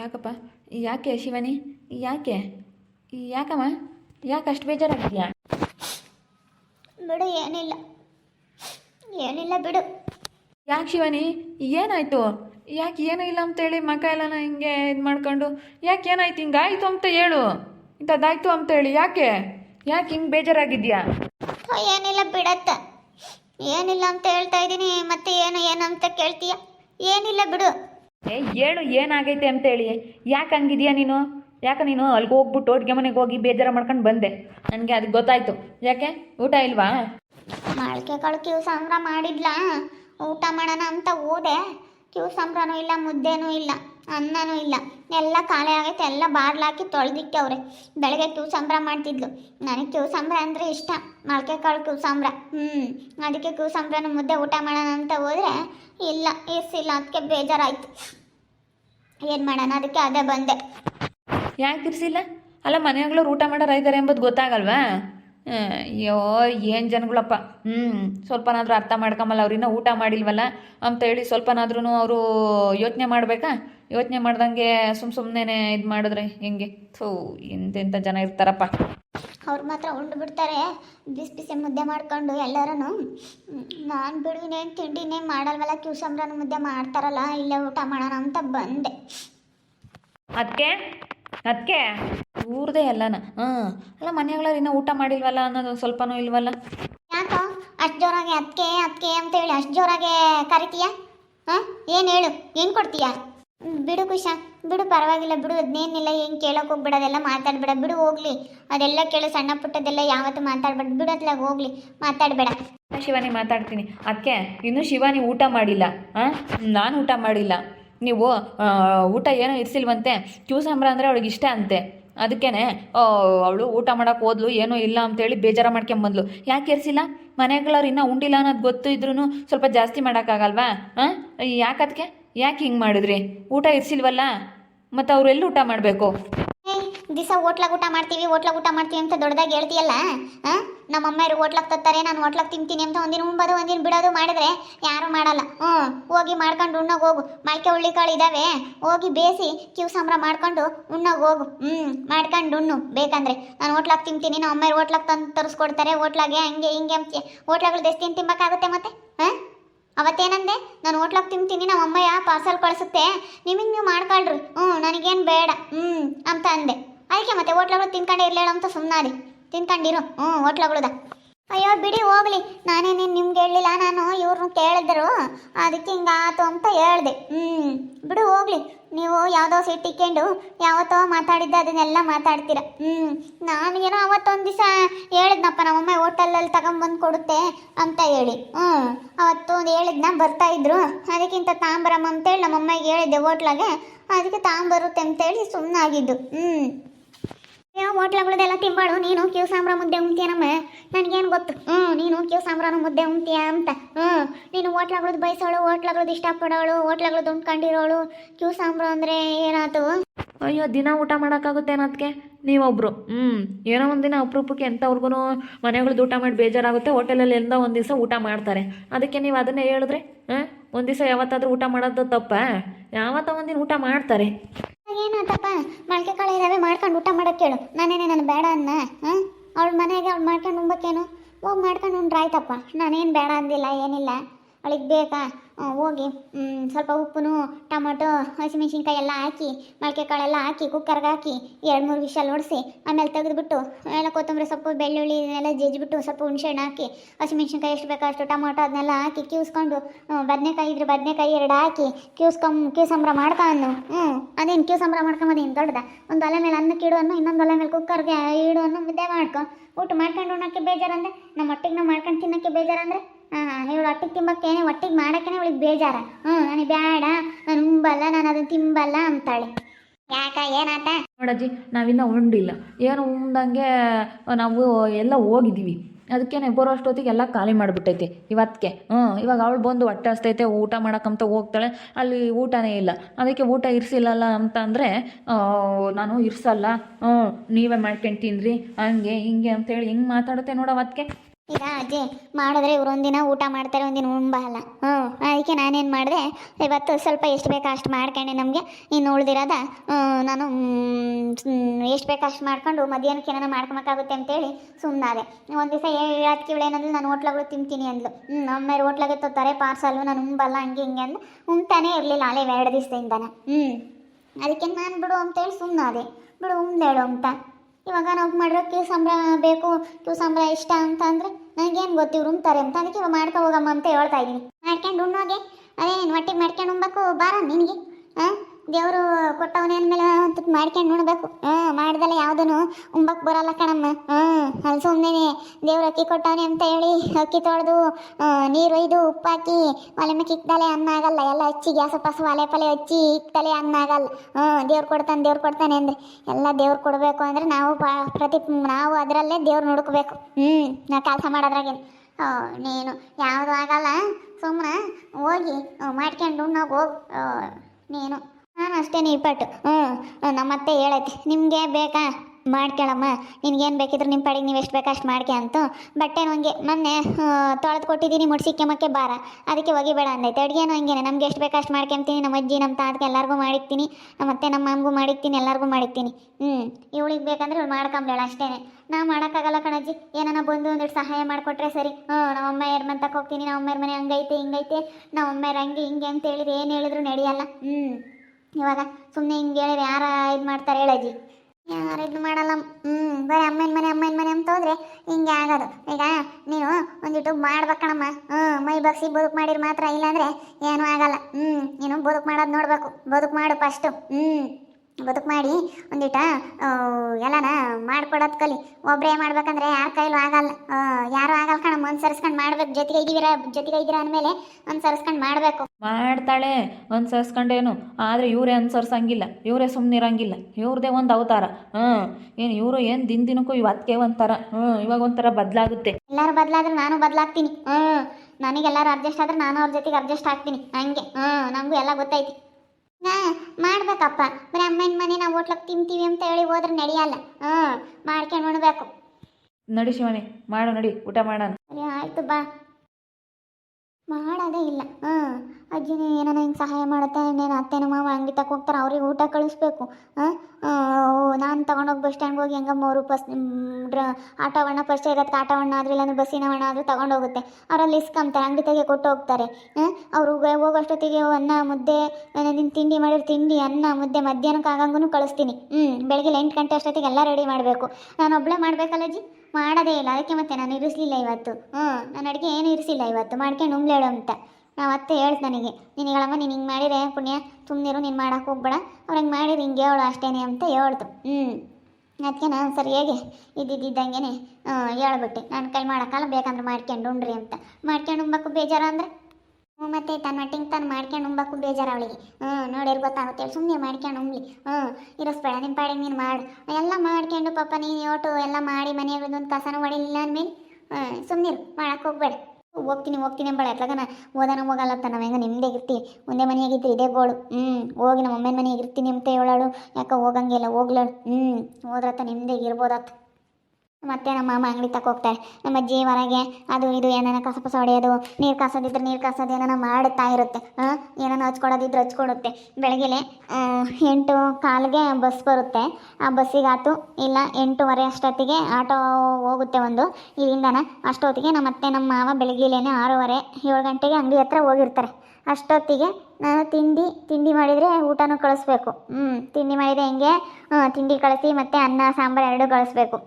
ಯಾಕಪ್ಪ? ಯಾಕೆ ಶಿವನಿ? ಯಾಕೆ? ಯಾಕಮ್ಮ? ಯಾಕೆ ಅಷ್ಟು ಬೇಜಾರಾಗಿದೆಯಾ ಬಿಡು ಏನಿಲ್ಲ. ಏನಿಲ್ಲ ಬಿಡು. ಯಾಕೆ ಶಿವನಿ? ಏನಾಯ್ತು? ಯಾಕೆ ಏನೂ ಇಲ್ಲ ಅಂತೇಳಿ ಮಕ ಎಲ್ಲನ ಹಿಂಗೆ ಇದು ಮಾಡ್ಕೊಂಡು? ಯಾಕೆ ಏನಾಯ್ತು? ಹಿಂಗಾಯ್ತು ಅಂತ ಹೇಳು. ಇಂಥದ್ದಾಯ್ತು ಅಂತೇಳಿ ಯಾಕೆ? ಯಾಕೆ ಹಿಂಗೆ ಬೇಜಾರಾಗಿದ್ಯಾ? ಏನಿಲ್ಲ ಬಿಡತ್ತ. ಏನಿಲ್ಲ ಅಂತ ಹೇಳ್ತಾ ಇದ್ದೀನಿ. ಮತ್ತೆ ಏನು ಏನು ಅಂತ ಕೇಳ್ತೀಯ? ಏನಿಲ್ಲ ಬಿಡು. ಏ, ಹೇಳು, ಏನಾಗೈತೆ ಅಂತೇಳಿ ಯಾಕೆ ಹಂಗಿದೆಯಾ ನೀನು? ಯಾಕೆ ನೀನು ಅಲ್ಲಿಗೆ ಹೋಗ್ಬಿಟ್ಟು ಅಡುಗೆ ಮನೆಗೆ ಹೋಗಿ ಬೇಜಾರು ಮಾಡ್ಕೊಂಡು ಬಂದೆ? ನನಗೆ ಅದು ಗೊತ್ತಾಯ್ತು. ಯಾಕೆ? ಊಟ ಇಲ್ವಾ? ಮೊಳಕೆ ಕಾಳು ಕಿವು ಸಾಂಬ್ರ ಮಾಡಿದ್ಲಾ? ಊಟ ಮಾಡೋಣ ಅಂತ ಹೋದೆ. ಕಿವು ಸಂಬ್ರನೂ ಇಲ್ಲ, ಮುದ್ದೆನೂ ಇಲ್ಲ. ಅನ್ನನೂ ಇಲ್ಲ. ಎಲ್ಲ ಖಾಲಿ ಆಗೈತೆ, ಎಲ್ಲ ಬಾರ್ಲಾಕಿ ತೊಳೆದಿಟ್ಟವ್ರೆ ಬೆಳಗ್ಗೆ ಕ್ಯೂ ಸಾಂಬ್ರ ಮಾಡ್ತಿದ್ಲು. ನನಗೆ ಕ್ಯೂ ಸಾಂಬ್ರ ಅಂದರೆ ಇಷ್ಟ. ಮೊಳಕೆ ಕಾಳು ಕ್ಯೂ ಸಾಂಬ್ರ ಹ್ಞೂ ಅದಕ್ಕೆ ಕ್ಯೂ ಸಂಬ್ರನ ಮುದ್ದೆ ಊಟ ಮಾಡೋಣ ಅಂತ ಹೋದರೆ, ಇಲ್ಲ ಇರ್ಸಿಲ್ಲ ಅದಕ್ಕೆ ಬೇಜಾರಾಯ್ತು. ಏನು ಮಾಡೋಣ, ಅದಕ್ಕೆ ಅದೇ ಬಂದೆ. ಯಾಕೆ ಇರಿಸಿಲ್ಲ ಅಲ್ಲ ಮನೆಯಾಗ್ಲವ್ರು ಊಟ ಮಾಡೋರು ಇದ್ದಾರೆ ಎಂಬುದು ಗೊತ್ತಾಗಲ್ವಾ? ಅಯ್ಯೋ ಏನು ಜನಗಳಪ್ಪ? ಹ್ಞೂ ಸ್ವಲ್ಪನಾದ್ರೂ ಅರ್ಥ ಮಾಡ್ಕೊಂಬಲ್ಲ ಅವ್ರಿನ್ನ ಊಟ ಮಾಡಿಲ್ವಲ್ಲ? ಅಂತೇಳಿ ಸ್ವಲ್ಪನಾದ್ರೂ ಅವರು ಯೋಚನೆ ಮಾಡಬೇಕಾ? ಯೋಚನೆ ಮಾಡ್ದಂಗೆ ಸುಮ್ಮ ಸುಮ್ಮನೆ ಇದು ಮಾಡಿದ್ರೆ ಹೆಂಗೆ? ಥೂ ಎಂತೆಂಥ ಜನ ಇರ್ತಾರಪ್ಪ. ಅವ್ರು ಮಾತ್ರ ಉಂಡು ಬಿಡ್ತಾರೆ. ಬಿಸಿ ಬಿಸಿ ಮುದ್ದೆ ಮಾಡ್ಕೊಂಡು ಎಲ್ಲರೂ ನಾನು ಬಿಡುವಿನೇನು ಇನ್ನೇನು ತಿಂಡಿನೇ ಮಾಡಲ್ವಲ್ಲ ಕ್ಯೂ ಸಂಬ್ರನ ಮುದ್ದೆ ಮಾಡ್ತಾರಲ್ಲ ಇಲ್ಲೇ ಊಟ ಮಾಡೋಣ ಅಂತ ಬಂದೆ. ಅದಕ್ಕೆ ಅದಕ್ಕೆ ಇವ್ರದೇ ಎಲ್ಲನ? ಹಾಂ ಅಲ್ಲ ಮನೆಯಾಗ್ಲವ್ರು ಇನ್ನೂ ಊಟ ಮಾಡಿಲ್ವಲ್ಲ ಅನ್ನೋದು ಸ್ವಲ್ಪನೂ ಇಲ್ವಲ್ಲ? ಯಾಕೋ? ಅಷ್ಟು ಜೋರಾಗಿ ಅದಕ್ಕೆ ಅದಕ್ಕೆ ಅಂತೇಳಿ ಅಷ್ಟು ಜೋರಾಗೆ ಕರಿತೀಯ? ಹಾಂ? ಏನು ಹೇಳು? ಏನು ಕೊಡ್ತೀಯ? ಬಿಡು ಕುಶ. ಬಿಡು ಪರವಾಗಿಲ್ಲ. ಬಿಡು ಅದನ್ನೇನಿಲ್ಲ ಏನು ಕೇಳೋಕೆ ಹೋಗ್ಬಿಡ. ಅದೆಲ್ಲ ಮಾತಾಡ್ಬೇಡ. ಬಿಡು ಹೋಗ್ಲಿ. ಅದೆಲ್ಲ ಕೇಳು. ಸಣ್ಣ ಪುಟ್ಟದೆಲ್ಲ ಯಾವತ್ತು ಮಾತಾಡ್ಬೇಡ. ಬಿಡು ಅದ್ಲಾಗ ಹೋಗ್ಲಿ. ಮಾತಾಡಬೇಡ. ಶಿವಾನಿ ಮಾತಾಡ್ತೀನಿ. ಅದಕ್ಕೆ ಇನ್ನೂ ಶಿವಾನಿ ಊಟ ಮಾಡಿಲ್ಲ. ಹಾಂ? ನಾನು ಊಟ ಮಾಡಿಲ್ಲ. ನೀವು ಊಟ ಏನೋ ಇರಿಸಿಲ್ವಂತೆ? ಕ್ಯೂ ಸಾಂಬ್ರ ಅಂದರೆ ಅವಳಿಗೆ ಇಷ್ಟ ಅಂತೆ. ಅದಕ್ಕೇನೆ ಅವಳು ಊಟ ಮಾಡೋಕೆ ಹೋದ್ಲು, ಏನೂ ಇಲ್ಲ ಅಂತೇಳಿ ಬೇಜಾರ ಮಾಡ್ಕೊಂಬಂದ್ಲು ಯಾಕೆ ಇರಿಸಿಲ್ಲ? ಮನೆಗಳವ್ರು ಇನ್ನೂ ಉಂಡಿಲ್ಲ ಅನ್ನೋದು ಗೊತ್ತು ಇದ್ರೂ ಸ್ವಲ್ಪ ಜಾಸ್ತಿ ಮಾಡೋಕ್ಕಾಗಲ್ವಾ? ಹಾಂ ಯಾಕೆ ಅದಕ್ಕೆ ಯಾಕೆ ಹಿಂಗೆ ಮಾಡಿದ್ರಿ? ಊಟ ಇರಿಸಿಲ್ವಲ್ಲ? ಮತ್ತು ಅವ್ರು ಎಲ್ಲಿ ಊಟ ಮಾಡಬೇಕು? ದಿವಸ ಹೋಟ್ಲಾಗ ಊಟ ಮಾಡ್ತೀವಿ, ಹೋಟ್ಲಾಗ ಊಟ ಮಾಡ್ತೀವಿ ಅಂತ ದೊಡ್ಡದಾಗಿ ಹೇಳ್ತೀಯಲ್ಲ? ಹಾಂ? ನಮ್ಮ ಅಮ್ಮರು ಹೋಟ್ಲಾಗ ತತ್ತಾರೆ, ನಾನು ಹೋಟ್ಲಾಗ ತಿಂತೀನಿ ಅಂತ ಒಂದಿನ ಉಂಬೋದು ಒಂದಿನ ಬಿಡೋದು ಮಾಡಿದ್ರೆ ಯಾರು ಮಾಡಲ್ಲ. ಹ್ಞೂ, ಹೋಗಿ ಮಾಡ್ಕೊಂಡು ಉಣ್ಣೋಗಿ ಹೋಗು. ಮೊಳಕೆ ಹುಳ್ಳಿಕಾಳು ಇದ್ದಾವೆ ಹೋಗಿ ಬೇಯಿಸಿ ಕಿವು ಸಂಬ್ರ ಮಾಡ್ಕೊಂಡು ಉಣ್ಣೋಗಿ ಹೋಗು. ಹ್ಞೂ, ಮಾಡ್ಕೊಂಡು ಉಣ್ಣು. ಬೇಕಂದ್ರೆ ನಾನು ಹೋಟ್ಲಾಗ ತಿಂತೀನಿ, ನಮ್ಮ ಅಮ್ಮರು ಹೋಟ್ಲಾಗ ತಂದು ತರಿಸ್ಕೊಡ್ತಾರೆ, ಹೋಟ್ಲಾಗೆ ಹಂಗೆ ಹಿಂಗೆ ಅಂತ ಹೋಟ್ಲಾಗಳು ದೇಸ್ತೀನಿ ತಿಂಬಕ್ಕಾಗುತ್ತೆ ಮತ್ತೆ? ಹಾಂ? ಅವತ್ತೇನಂದೆ? ನಾನು ಹೋಟ್ಲಾಗ ತಿಂತೀನಿ, ನಮ್ಮ ಅಮ್ಮಯ್ಯ ಪಾರ್ಸಲ್ ಕಳಿಸುತ್ತೆ. ನಿಮಗೆ ನೀವು ಮಾಡ್ಕೊಳ್ರಿ. ಹ್ಞೂ, ನನಗೇನು ಬೇಡ. ಹ್ಞೂ, ಅಂತ ಅಂದೆ. ಅದಕ್ಕೆ ಮತ್ತೆ ಹೋಟ್ಲಗಳು ತಿನ್ಕೊಂಡೇ ಇರ್ಲೇಳ ಅಂತ ಸುಮ್ಮನಾದಿ ತಿನ್ಕೊಂಡಿರು. ಹ್ಞೂ ಹೋಟ್ಲಗಳದ. ಅಯ್ಯೋ, ಬಿಡಿ, ಹೋಗ್ಲಿ. ನಾನೇನೇನು ನಿಮ್ಗೆ ಹೇಳಲಿಲ್ಲ ನಾನು ಇವ್ರನ್ನ ಕೇಳಿದ್ರು. ಅದಕ್ಕೆ ಹಿಂಗಾತು ಅಂತ ಹೇಳ್ದೆ. ಹ್ಞೂ ಬಿಡು, ಹೋಗ್ಲಿ. ನೀವು ಯಾವುದೋ ಸೀಟ್ ಇಕ್ಕೊಂಡು ಯಾವತ್ತೋ ಮಾತಾಡಿದ್ದೆ, ಅದನ್ನೆಲ್ಲ ಮಾತಾಡ್ತೀರ. ಹ್ಞೂ ನಾನೇನೋ ಅವತ್ತೊಂದು ದಿವಸ ಹೇಳಿದ್ನಪ್ಪ, ನಮ್ಮಮ್ಮ ಹೋಟೆಲಲ್ಲಿ ತಗೊಂಬಂದು ಕೊಡುತ್ತೆ ಅಂತ ಹೇಳಿ. ಹ್ಞೂ ಅವತ್ತು ಒಂದು ಹೇಳಿದ್ನ, ಬರ್ತಾ ಇದ್ರು. ಅದಕ್ಕಿಂತ ತಾಂಬರಮ್ಮ ಅಂತೇಳಿ ನಮ್ಮಮ್ಮಗೆ ಹೇಳಿದ್ದೆ ಹೋಟ್ಲಾಗೆ. ಅದಕ್ಕೆ ತಾಂಬರುತ್ತೆ ಅಂತೇಳಿ ಸುಮ್ಮನಾಗಿದ್ದು ಹ್ಞೂ ಯಾವ ಹೋಟ್ಲಗಳದೆಲ್ಲ ತಿಂಬಾಳು? ನೀನು ಕ್ಯೂ ಸಾಂಬ್ರ ಮುದ್ದೆ ಉಂತೀಯನಮ್ಮ ನನಗೇನು ಗೊತ್ತು? ಹ್ಞೂ ನೀನು ಕ್ಯೂ ಸಾಂಬ್ರನ ಮುದ್ದೆ ಉಂತಿಯ ಅಂತ. ಹ್ಞೂ ನೀನು ಹೋಟ್ಲಗಳದ್ದು ಬಯಸೋಳು ಹೋಟ್ಲಗಳದ್ದು ಇಷ್ಟಪಡೋಳು ಹೋಟ್ಲಗಳದ್ದು ಉಂಡ್ಕೊಂಡಿರೋಳು ಕ್ಯೂ ಸಾಂಬ್ರ ಅಂದರೆ ಏನಾಯ್ತು? ಅಯ್ಯೋ, ದಿನ ಊಟ ಮಾಡೋಕ್ಕಾಗುತ್ತೆ ಅನ್ನೋದಕ್ಕೆ ನೀವೊಬ್ರು. ಹ್ಞೂ ಏನೋ ಒಂದಿನ ಅಪರೂಪಕ್ಕೆ ಎಂಥವ್ರಿಗೂ ಮನೆಗಳ್ದು ಊಟ ಮಾಡಿ ಬೇಜಾರಾಗುತ್ತೆ, ಹೋಟೆಲಲ್ಲಿ ಎಂದ ಒಂದು ದಿವಸ ಊಟ ಮಾಡ್ತಾರೆ. ಅದಕ್ಕೆ ನೀವು ಅದನ್ನೇ ಹೇಳಿದ್ರೆ ಹಾಂ ಒಂದು ದಿವಸ ಯಾವತ್ತಾದರೂ ಊಟ ಮಾಡೋದು ತಪ್ಪ? ಯಾವತ್ತ ಒಂದಿನ ಊಟ ಮಾಡ್ತಾರೆ. ಏನಾತಪ್ಪ ಮೊಳಕೆ ಕಾಳು ಇದಾವೆ, ಮಾಡ್ಕೊಂಡು ಊಟ ಮಾಡೋಕ್ಕೆ ಕೇಳು. ನಾನೇನೆ, ನಾನು ಬೇಡ ಅನ್ನ, ಹಾಂ? ಅವಳ ಮನೆಗೆ ಅವ್ಳು ಮಾಡ್ಕೊಂಡು ಉಣ್ಬೇಕೇನು? ಹೋಗಿ ಮಾಡ್ಕೊಂಡು ಉಂಡ್ರೆ ಆಯ್ತಪ್ಪ. ನಾನೇನು ಬೇಡ ಅಂದಿಲ್ಲ, ಏನಿಲ್ಲ. ಅವಳಿಗೆ ಬೇಕಾ? ಹೋಗಿ ಸ್ವಲ್ಪ ಉಪ್ಪು ಟೊಮೊಟೊ, ಹಸಿಮೆಣ್ಸಿನ್ಕಾಯಿ ಎಲ್ಲ ಹಾಕಿ ಮೊಳಕೆ ಕಾಳೆಲ್ಲ ಹಾಕಿ ಕುಕ್ಕರ್ಗೆ ಹಾಕಿ, ಎರಡು ಮೂರು ವಿಷಲ್ ನೋಡಿಸಿ ಆಮೇಲೆ ತೆಗೆದುಬಿಟ್ಟು ಎಲ್ಲ ಕೊತ್ತಂಬರಿ ಸೊಪ್ಪು, ಬೆಳ್ಳುಳ್ಳಿ ಇದನ್ನೆಲ್ಲ ಜಜ್ಜಿಬಿಟ್ಟು ಸ್ವಲ್ಪ ಹುಣ್ಸೆಹಣ್ಣು ಹಾಕಿ, ಹಸಿಮೆಣ್ಸಿನ್ಕಾಯಿ ಎಷ್ಟು ಬೇಕೋ ಅಷ್ಟು ಟೊಮೊಟೊ ಅದನ್ನೆಲ್ಲ ಹಾಕಿ ಕ್ಯೂಸ್ಕೊಂಡು ಬದನೆಕಾಯಿ ಇದ್ರೆ ಬದನೆಕಾಯಿ ಎರಡು ಹಾಕಿ ಕಿವ್ಸ್ಕೊಂಬ ಕಿವ್ಸಂಬ್ರ ಮಾಡ್ಕೊಂಡು ಹ್ಞೂ, ಅದೇನು ಕಿವ್ಸಂಬ್ರ ಮಾಡ್ಕೊಂಬದೇನು ದೊಡ್ಡದ? ಒಂದು ಒಲೆ ಮೇಲೆ ಅನ್ನಕ್ಕೆ ಇಡು ಅನ್ನೋ, ಇನ್ನೊಂದು ಒಲೆ ಮೇಲೆ ಕುಕ್ಕರ್ಗೆ ಇಡು ಅನ್ನೋ, ಮುದ್ದೆ ಮಾಡ್ಕೊ, ಊಟ ಮಾಡ್ಕೊಂಡು ಉಣ್ಣೋಕ್ಕೆ ಬೇಜಾರಂದ್ರೆ ನಮ್ಮ ಹೊಟ್ಟೆಗೆ ನಾವು ಮಾಡ್ಕೊಂಡು ತಿನ್ನೋಕ್ಕೆ ಬೇಜಾರಂದ್ರೆ ಹಾಂ, ಇವಳು ಹೊಟ್ಟಿಗೆ ತಿಂಬಕ್ಕೇನೆ, ಹೊಟ್ಟಿಗೆ ಮಾಡೋಕ್ಕೇನೆ ಇವಳಿಗೆ ಬೇಜಾರ. ಹ್ಞೂ ನನಗೆ ಬೇಡ ನಾನು ಉಂಬಲ್ಲ, ನಾನು ಅದನ್ನು ತಿಂಬಲ್ಲ ಅಂತಾಳೆ. ಯಾಕ ಏನಾತ ನೋಡಜ್ಜಿ, ನಾವಿನ್ನ ಉಂಡಿಲ್ಲ. ಏನು ಉಂಡಂಗೆ, ನಾವು ಎಲ್ಲ ಹೋಗಿದ್ದೀವಿ. ಅದಕ್ಕೇನೆ ಬರೋ ಅಷ್ಟೊತ್ತಿಗೆ ಎಲ್ಲ ಖಾಲಿ ಮಾಡಿಬಿಟ್ಟೈತೆ ಇವತ್ತಿಗೆ ಹ್ಞೂ ಇವಾಗ ಅವಳು ಬಂದು ಹೊಟ್ಟೆ ಹಸ್ತೈತೆ, ಊಟ ಮಾಡೋಕ್ಕಂತ ಹೋಗ್ತಾಳೆ. ಅಲ್ಲಿ ಊಟನೇ ಇಲ್ಲ. ಅದಕ್ಕೆ ಊಟ ಇರಿಸಿಲ್ಲಲ್ಲ ಅಂತ ಅಂದರೆ ನಾನು ಇರಿಸಲ್ಲ. ಹ್ಞೂ ನೀವೇ ಮಾಡ್ಕೊಂಡು ತಿನ್ನಿರಿ ಹಂಗೆ, ಹಿಂಗೆ ಅಂತೇಳಿ ಹಿಂಗೆ ಮಾತಾಡುತ್ತೆ ನೋಡೋ ಅದಕ್ಕೆ ಈಗ ಅಜ್ಜಿ ಮಾಡಿದ್ರೆ ಇವ್ರು ಒಂದಿನ ಊಟ ಮಾಡ್ತಾರೆ, ಒಂದಿನ ಉಂಬಲ್ಲ. ಹ್ಞೂ, ಅದಕ್ಕೆ ನಾನೇನು ಮಾಡಿದೆ, ಇವತ್ತು ಸ್ವಲ್ಪ ಎಷ್ಟು ಬೇಕೋ ಅಷ್ಟು ಮಾಡ್ಕೊಂಡೆ ನಮಗೆ, ಇನ್ನು ಉಳ್ದಿರೋದ ನಾನು ಎಷ್ಟು ಬೇಕೋ ಅಷ್ಟು ಮಾಡ್ಕೊಂಡು ಮಧ್ಯಾಹ್ನಕ್ಕೆ ಏನಾರ ಮಾಡ್ಕೊಬೇಕಾಗುತ್ತೆ ಅಂತೇಳಿ ಸುಮ್ಮನಾದೆ ಒಂದು ದಿವಸ ಹೇಳೋದಕ್ಕೆ ಏನಂದ್ರೆ ನಾನು ಹೋಟ್ಲಗಳು ತಿಂತೀನಿ ಅಂದ್ಲು. ಹ್ಞೂ ನಮ್ಮ ಹೋಟ್ಲಾಗೆ ತೊತ್ತಾರೆ ಪಾರ್ಸಲು ನಾನು ಉಂಬಲ್ಲ, ಹಂಗೆ ಹಿಂಗೆ ಅಂದು ಉಣ್ತಾನೇ ಇರಲಿಲ್ಲ ಅಲ್ಲೇ ಎರಡು ದಿವಸದಿಂದನೇ. ಹ್ಞೂ, ಅದಕ್ಕೆ ನಾನು ಬಿಡು ಅಂತೇಳಿ ಸುಮ್ಮನಾದೆ ಬಿಡು ಉಮ್ಲೇಳು ಅಂತ. ಇವಾಗ ನಾವು ಮಾಡಿರೋ ಕ್ಯೂ ಸಂಬಳ ಬೇಕು, ಕ್ಯೂ ಸಂಬಳ ಇಷ್ಟ ಅಂತ ಅಂದರೆ ನನಗೇನು ಗೊತ್ತು, ಇವ್ರು ಉಣ್ತಾರೆ ಅಂತ. ಅದಕ್ಕೆ ಇವಾಗ ಮಾಡ್ಕೊ ಹೋಗಮ್ಮ ಅಂತ ಹೇಳ್ತಾ ಇದ್ದೀನಿ. ಮಾಡ್ಕೊಂಡು ಉಣ್ಣೋಗೆ, ಅದೇ ನೀನು ಮಾಡ್ಕೊಂಡು ಉಣ್ಬೇಕು, ಬಾರ ನಿನಗೆ ಹಾಂ ದೇವರು ಕೊಟ್ಟವನೇ ಅಂದಮೇಲೆ ಮಾಡ್ಕೊಂಡು ಉಣ್ಬೇಕು ಹಾಂ ಮಾಡ್ದಲ್ಲ ಯಾವುದೂ ಉಂಬಕ್ಕೆ ಬರಲ್ಲ ಕಣಮ್ಮ. ಹಾಂ ಅಲ್ಲಿ ಸುಮ್ಮನೆ ದೇವ್ರು ಅಕ್ಕಿ ಕೊಟ್ಟವನೇ ಅಂತ ಹೇಳಿ ಅಕ್ಕಿ ತೊಳೆದು ನೀರು ಒಯ್ದು ಉಪ್ಪಾಕಿ ಒಲೆ ಮೇಲೆ ಇಕ್ದಲೆ ಅನ್ನ ಆಗಲ್ಲ. ಎಲ್ಲ ಹಚ್ಚಿ ಗ್ಯಾಸ ಪಸ ಒಲೆ ಪಲೆ ಹಚ್ಚಿ ಇಕ್ದಲೆ ಅನ್ನ ಆಗಲ್ಲ. ಹ್ಞೂ ದೇವ್ರು ಕೊಡ್ತಾನೆ ದೇವ್ರು ಕೊಡ್ತಾನೆ ಅಂದರೆ ಎಲ್ಲ ದೇವ್ರು ಕೊಡಬೇಕು ಅಂದರೆ ನಾವು ಪ, ಪ್ರತಿ, ನಾವು ಅದರಲ್ಲೇ ದೇವ್ರು ನೋಡ್ಕೋಬೇಕು ಹ್ಞೂ ನಾ ಕೆಲಸ ಮಾಡೋದ್ರಾಗೆ ನೀನು ಯಾವುದು ಆಗಲ್ಲ. ಸುಮ್ಮನೆ ಹೋಗಿ ಮಾಡ್ಕೊಂಡು ನಾವು ಹೋಗು. ನೀನು. ನಾನು ಅಷ್ಟೇ ಇಪ್ಪಟ್ಟು ಹ್ಞೂ ನಮ್ಮತ್ತೆ ಹೇಳೈತೆ, ನಿಮಗೆ ಬೇಕಾ? ಮಾಡ್ಕೊಳಮ್ಮ. ನಿನಗೇನು ಬೇಕಿದ್ರು ನಿಮ್ಮ ಪಾಡಿಗೆ ನೀವು ಎಷ್ಟು ಬೇಕಾ ಅಷ್ಟು ಮಾಡ್ಕೆ ಅಂತ. ಬಟ್ಟೆ ಹಂಗೆ, ಮೊನ್ನೆ ತೊಳೆದು ಕೊಟ್ಟಿದ್ದೀನಿ ಮುಡ್ಸಿಕ್ಕೆ ಮಕ್ಕೆ ಬಾರ ಅದಕ್ಕೆ ಒಗಿಬೇಡ ಅಂದೈತೆ. ಅಡುಗೆನೂ ಹಂಗೇನೆ, ನಮ್ಗೆ ಎಷ್ಟು ಬೇಕಾ ಅಷ್ಟು ಮಾಡ್ಕೊಂತೀನಿ ನಮ್ಮ ಅಜ್ಜಿ, ನಮ್ಮ ತಾತಕ್ಕೆ ಎಲ್ಲರಿಗೂ ಮಾಡಿಕ್ತೀನಿ. ನಮ್ಮ ಅತ್ತೆ, ನಮ್ಮ ಮಾಮಗೂ ಮಾಡಿಕ್ತೀನಿ, ಎಲ್ಲರಿಗೂ ಮಾಡಿಕ್ತೀನಿ. ಹ್ಞೂ ಇವಳಿಗೆ ಬೇಕಂದ್ರೆ ಇವಳು ಮಾಡ್ಕೊಂಬೇಳ ಅಷ್ಟೇ ನಾ ಮಾಡೋಕ್ಕಾಗಲ್ಲ ಕಣಜ್ಜಿ. ಏನಾನ ಬಂದು ಒಂದಿಷ್ಟು ಸಹಾಯ ಮಾಡಿಕೊಟ್ರೆ ಸರಿ. ಹ್ಞೂ ನಮ್ಮ ಅಮ್ಮ ಎರಡು ಮಂತಕ್ಕೆ ಹೋಗ್ತೀನಿ ನಮ್ಮ ಅಮ್ಮರ ಮನೆ ಹಂಗೈತೆ, ಹಿಂಗೈತೆ. ನಮ್ಮ ಅಮ್ಮರ ಹಂಗೆ ಹಿಂಗೆ ಅಂತ ಹೇಳಿದ್ರೆ ಏನು ಹೇಳಿದ್ರು ನಡೆಯಲ್ಲ. ಹ್ಞೂ ಇವಾಗ ಸುಮ್ಮನೆ ಹಿಂಗೆ ಹೇಳಿದ್ರೆ ಯಾರ ಇದು ಮಾಡ್ತಾರೆ ಹೇಳಜ್ಜಿ. ಯಾರು ಇದು ಮಾಡಲ್ಲ. ಹ್ಞೂ ಬರೀ ಅಮ್ಮನ ಮನೆ ಅಮ್ಮನ ಮನೆ ಅಂತ ಹೋದ್ರೆ ಹಿಂಗೆ ಆಗೋದು. ಈಗ ನೀನು ಒಂದಿಟ್ಟು ಮಾಡ್ಬೇಕಣಮ್ಮ ಹ್ಞೂ ಮೈ ಬಗ್ಸಿ ಬದುಕು ಮಾಡಿದ್ರೆ ಮಾತ್ರ, ಇಲ್ಲಾಂದ್ರೆ ಏನೂ ಆಗಲ್ಲ. ಹ್ಞೂ ನೀನು ಬದುಕು ಮಾಡೋದು ನೋಡಬೇಕು. ಬದುಕು ಮಾಡು ಫಸ್ಟು ಹ್ಞೂ ಬದುಕು ಮಾಡಿ ಒಂದಿಟ ಎಲ್ಲನ ಮಾಡ್ಕೊಡೋದು ಕಲಿ. ಒಬ್ಬರೇ ಮಾಡ್ಬೇಕಂದ್ರೆ ಯಾರ ಕೈಲೂ ಆಗಲ್ಲ. ಯಾರು ಆಗಲ್ಲ ಕಣ ಅನುಸರಿಸ್ಕೊಂಡು ಮಾಡ್ಬೇಕು. ಜೊತೆಗೆ ಇದ್ದೀರ ಜೊತೆಗೆ ಇದ್ದೀರ ಅಂದಮೇಲೆ ಅನುಸರಿಸ್ಕೊಂಡು ಮಾಡಬೇಕು. ಮಾಡ್ತಾಳೆ ಅನ್ಸರ್ಸ್ಕೊಂಡೇನು ಆದರೆ ಇವರೇ ಅನ್ಸರ್ಸಂಗಿಲ್ಲ. ಇವರೇ ಸುಮ್ಮನಿರಂಗಿಲ್ಲ ಇವ್ರದೇ ಒಂದು ಅವತಾರ. ಹಾಂ ಏನು ಇವರು ಏನು ದಿನ ದಿನಕ್ಕೂ ಇವತ್ತಿಗೆ ಒಂಥರ. ಹ್ಞೂ ಇವಾಗ ಒಂಥರ ಬದಲಾಗುತ್ತೆ. ಎಲ್ಲರೂ ಬದಲಾದ್ರೆ ನಾನು ಬದಲಾಗ್ತೀನಿ. ಹ್ಞೂ ನನಗೆಲ್ಲರೂ ಅಡ್ಜಸ್ಟ್ ಆದ್ರೆ ನಾನು ಅವ್ರ ಜೊತೆಗೆ ಅಡ್ಜಸ್ಟ್ ಆಗ್ತೀನಿ. ಹಂಗೆ. ಹ್ಞೂ ನಮಗೂ ಎಲ್ಲ ಗೊತ್ತೈತಿ. ಹಾ ಮಾಡ್ಬೇಕಪ್ಪ. ಬರೀ ಅಮ್ಮನ ಮನೆ ನಾವು ಹೋಟ್ಲಕ್ಕೆ ತಿಂತೀವಿ ಅಂತ ಹೇಳಿ ಹೋದ್ರೆ ನಡೆಯಲ್ಲ. ಹ್ಞೂ ಮಾಡ್ಕೊಂಡು ಉಣ್ಬೇಕು. ನಡಿ ಶಿವನಿ ಮಾಡು ನಡಿ ಊಟ ಮಾಡೋಣ. ಸರಿ ಆಯ್ತು ಬಾ. ಮಾಡೋದೇ ಇಲ್ಲ. ಹಾಂ, ಅಜ್ಜಿನೇ ಏನಾನ ಹಿಂಗೆ ಸಹಾಯ ಮಾಡುತ್ತೆ? ಇನ್ನೇನು ಅತ್ತೆನ ಮಾವ ತಕ ಹೋಗ್ತಾರೆ, ಅವ್ರಿಗೆ ಊಟ ಕಳಿಸ್ಬೇಕು. ಹಾಂ ನಾನು ತಗೊಂಡೋಗಿ ಬಸ್ ಸ್ಟ್ಯಾಂಡ್ಗೆ ಹೋಗಿ ಹೆಂಗಮ್ಮ ಅವರು ಬಸ್ ಡ್ರ ಆಟೋವಣ್ಣ ಫಸ್ಟ್ ಇರೋದಕ್ಕೆ ಆಟೋವಣ್ಣ ಆದ್ರೆ ಇಲ್ಲಾಂದ್ರೆ ಬಸ್ಸಿನ ವಣ್ಣ ಆದರೂ ತಗೊಂಡೋಗುತ್ತೆ. ಅವರಲ್ಲಿ ಇಸ್ಕೊಂತಾರೆ ಅಂಗಡಿ ತೆಗೆ ಕೊಟ್ಟು ಹೋಗ್ತಾರೆ. ಹಾಂ, ಅವರು ಹೋಗೋಷ್ಟೊತ್ತಿಗೆ ಅನ್ನ, ಮುದ್ದೆ ನಿನ್ನ ತಿಂಡಿ ಮಾಡಿರೋ ತಿಂಡಿ, ಅನ್ನ, ಮುದ್ದೆ ಮಧ್ಯಾಹ್ನಕ್ಕೆ ಆಗಂಗೂ ಕಳಿಸ್ತೀನಿ. ಹ್ಞೂ ಬೆಳಗ್ಗೆ ಎಂಟು ಗಂಟೆ ಅಷ್ಟೊತ್ತಿಗೆ ಎಲ್ಲ ರೆಡಿ ಮಾಡಬೇಕು. ನಾನು ಒಬ್ಬಳೇ ಮಾಡಬೇಕಲ್ಲ ಅಜ್ಜಿ? ಮಾಡೋದೇ ಇಲ್ಲ, ಅದಕ್ಕೆ ಮತ್ತೆ ನಾನು ಇರಿಸಲಿಲ್ಲ ಇವತ್ತು. ಹ್ಞೂ ನಾನು ಅಡುಗೆ ಏನು ಇರಿಸಿಲ್ಲ ಇವತ್ತು, ಮಾಡ್ಕೊಂಡು ಉಮ್ಲೇಳು ಅಂತ. ನಾವು ಅತ್ತೆ ಹೇಳ್ತು ನನಗೆ, ನೀನು ನೀನು ಹಿಂಗೆ ಮಾಡಿದ್ರೆ ಪುಣ್ಯ? ಸುಮ್ಮನಿರು ನೀನು ಮಾಡೋಕೆ ಹೋಗ್ಬೇಡ. ಅವ್ರು ಹಿಂಗೆ ಮಾಡಿರಿ ಹಿಂಗೆ ಹೇಳು, ಅಷ್ಟೇನೆ ಅಂತ ಹೇಳ್ತು ಹ್ಞೂ ಅದಕ್ಕೆ ನಾನು ಸರಿಯಾಗಿ ಇದ್ದಿದ್ದಂಗೆ ಹೇಳ್ಬಿಟ್ಟೆ. ನಾನು ಕೈ ಮಾಡೋಕ್ಕಲ್ಲ, ಬೇಕಂದ್ರೆ ಮಾಡ್ಕೊಂಡು ಉಂಡ್ರಿ ಅಂತ. ಮಾಡ್ಕೊಂಡು ಉಂಬಕ್ಕೂ ಬೇಜಾರು ಅಂದರೆ? ಮತ್ತೆ ತನ್ನ ಮಟ್ಟಿಗೆ ತಾನು ಮಾಡ್ಕೊಂಡು ಉಣ್ಬೇಕು ಬೇಜಾರು ಅವಳಿಗೆ. ಹ್ಞೂ ನೋಡಿರ್ ಗೊತ್ತಾಗುತ್ತೆ ಸುಮ್ಮನೆ ಮಾಡ್ಕೊಂಡು ಉಂಬ್ಲಿ ಹ್ಞೂ, ಇರಿಸ್ಬೇಡ ನಿಮ್ಮ ಪಾಡಿಗೆ ನೀನು ಮಾಡು. ಎಲ್ಲ ಮಾಡ್ಕೊಂಡು ಪಾಪ ನೀನು ಯೋಟು, ಎಲ್ಲ ಮಾಡಿ ಮನೆಯಾಗ ಒಂದು ಕಸನ ಹೊಡಿಲಿಲ್ಲ ಅಂದಮೇಲೆ, ಹ್ಞೂ ಸುಮ್ಮನೆ ಮಾಡಕ್ಕೆ ಹೋಗ್ಬೇಡ. ಹೋಗ್ತೀನಿ ಹೋಗ್ತೀನಿ ಬಳ ಎತ್ಲಾಗನ ಓದನ ಹೋಗಲ್ಲತ್ತ ನಾವು ಹೆಂಗೆ ನಿಮ್ಮದೇ ಇರ್ತೀವಿ. ಒಂದೇ ಮನೆಯಾಗಿತ್ತು ಇದೇ ಗೋಳು. ಹ್ಞೂ, ಹೋಗಿ ನಮ್ಮ ಅಮ್ಮನ ಮನೆಗೆ ಇರ್ತೀನಿ ಅಂತ ಹೇಳಾಳು. ಯಾಕೆ ಹೋಗಂಗಿಲ್ಲ, ಹೋಗ್ಲಾಳು. ಹ್ಞೂ, ಹೋದ್ರತ್ತ ನಿಮ್ಮದೇ ಇರ್ಬೋದತ್ತ ಮತ್ತೆ ನಮ್ಮ ಮಾಮ ಅಂಗಡಿ ತಕ್ಕ ಹೋಗ್ತಾರೆ. ನಮ್ಮ ಅಜ್ಜಿ ಹೊರಗೆ ಅದು ಇದು ಏನಾನ ಕಸ ಪಸ ಹೊಡೆಯೋದು, ನೀರು ಕಾಸೋದಿದ್ರೆ ನೀರು ಕಾಸೋದು ಏನಾನ ಮಾಡುತ್ತಾ ಇರುತ್ತೆ. ಹಾಂ ಏನಾನ ಹಚ್ಕೊಡೋದಿದ್ರೆ ಹಚ್ಕೊಡುತ್ತೆ. ಬೆಳಗ್ಗೆಲೆ ಎಂಟು ಕಾಲಿಗೆ ಬಸ್ ಬರುತ್ತೆ. ಆ ಬಸ್ಸಿಗಾತು ಇಲ್ಲ, ಎಂಟೂವರೆ ಅಷ್ಟೊತ್ತಿಗೆ ಆಟೋ ಹೋಗುತ್ತೆ ಒಂದು. ಇಲ್ಲಿಂದನ ಅಷ್ಟೊತ್ತಿಗೆ ನಮ್ಮ ಅತ್ತೆ, ನಮ್ಮ ಮಾವ ಬೆಳಗ್ಗೆಲೇನೆ ಆರೂವರೆ, ಏಳು ಗಂಟೆಗೆ ಅಂಗಡಿ ಹತ್ರ ಹೋಗಿರ್ತಾರೆ. ಅಷ್ಟೊತ್ತಿಗೆ ನಾನು ತಿಂಡಿ ತಿಂಡಿ ಮಾಡಿದರೆ ಊಟನೂ ಕಳಿಸ್ಬೇಕು. ಹ್ಞೂ ತಿಂಡಿ ಮಾಡಿದರೆ ಹೆಂಗೆ? ತಿಂಡಿ ಕಳಿಸಿ ಮತ್ತು ಅನ್ನ, ಸಾಂಬಾರು ಎರಡೂ ಕಳಿಸ್ಬೇಕು.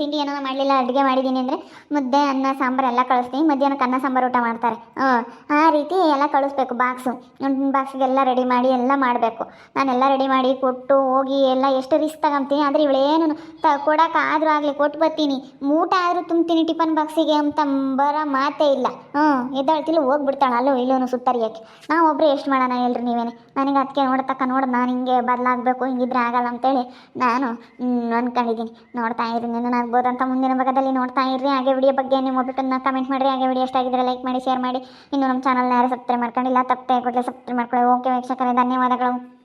ತಿಂಡಿ ಏನೋ ಮಾಡಲಿಲ್ಲ, ಅಡುಗೆ ಮಾಡಿದ್ದೀನಿ ಅಂದರೆ ಮುದ್ದೆ, ಅನ್ನ, ಸಾಂಬಾರು ಎಲ್ಲ ಕಳಿಸ್ತೀನಿ. ಮಧ್ಯಾಹ್ನಕ್ಕೆ ಅನ್ನ, ಸಾಂಬಾರು, ಊಟ ಮಾಡ್ತಾರೆ. ಹ್ಞೂ ಆ ರೀತಿ ಎಲ್ಲ ಕಳಿಸ್ಬೇಕು ಬಾಕ್ಸು ಬಾಕ್ಸ್ಗೆಲ್ಲ ರೆಡಿ ಮಾಡಿ ಎಲ್ಲ ಮಾಡಬೇಕು. ನಾನೆಲ್ಲ ರೆಡಿ ಮಾಡಿ ಕೊಟ್ಟು ಹೋಗಿ ಎಲ್ಲ ಎಷ್ಟು ರಿಸ್ಕ್ ತಗೊಂತೀನಿ ಆದರೆ ಇವಳೇನು ತ ಕೊಡೋಕೆ ಆದರೂ ಆಗಲಿ ಕೊಟ್ಟು ಬರ್ತೀನಿ. ಊಟ ಆದರೂ ತುಂಬ್ತೀನಿ ಟಿಫನ್ ಬಾಕ್ಸಿಗೆ ಅಂತ ಬರೋ ಮಾತೇ ಇಲ್ಲ. ಹ್ಞೂ ಎದ್ದಾಳ್ತಿಲ್ಲ ಹೋಗ್ಬಿಡ್ತಾಳೆ ಅಲ್ಲೂ ಇಲ್ಲೂ ಸುತ್ತರಿಯಕ್ಕೆ. ನಾವು ಒಬ್ಬರು ಎಷ್ಟು ಮಾಡೋಣ ಹೇಳ್ರಿ ನೀವೇನೆ? ನನಗೆ ಅದಕ್ಕೆ ನೋಡ್ತಕ್ಕ ನೋಡು ನಾನು ಹಿಂಗೆ ಬದಲಾಗಬೇಕು, ಹಿಂಗಿದ್ರೆ ಆಗಲ್ಲ ಅಂತೇಳಿ ನಾನು ಅಂದ್ಕೊಂಡಿದ್ದೀನಿ ನೋಡ್ತಾ ಇರಿ ನೀನು ಅಂತ ಮುಂದಿನ ಭಾಗದಲ್ಲಿ ನೋಡ್ತಾ ಇರ್ರಿ. ಹಾಗೆ ವಿಡಿಯೋ ಬಗ್ಗೆ ನಿಮ್ಮ ಒಬ್ಬಟ್ಟನ್ನ ಕಮೆಂಟ್ ಮಾಡಿರಿ. ಹಾಗೆ ವಿಡಿಯೋ ಎಷ್ಟಾಗಿದ್ರೆ ಲೈಕ್ ಮಾಡಿ ಶೇರ್ ಮಾಡಿ. ಇನ್ನು ನಮ್ಮ ಚಾನಲ್ನ ಯಾರು ಸಬ್ಸ್ಕ್ರೈಬ್ ಮಾಡ್ಕೊಂಡಿಲ್ಲ ತಪ್ಪದೆ ಕೂಡಲೇ ಸಬ್ಸ್ಕ್ರೈಬ್ ಮಾಡ್ಕೊಳ್ಳಿ. ಓಕೆ ವೀಕ್ಷಕರೇ, ಧನ್ಯವಾದಗಳು.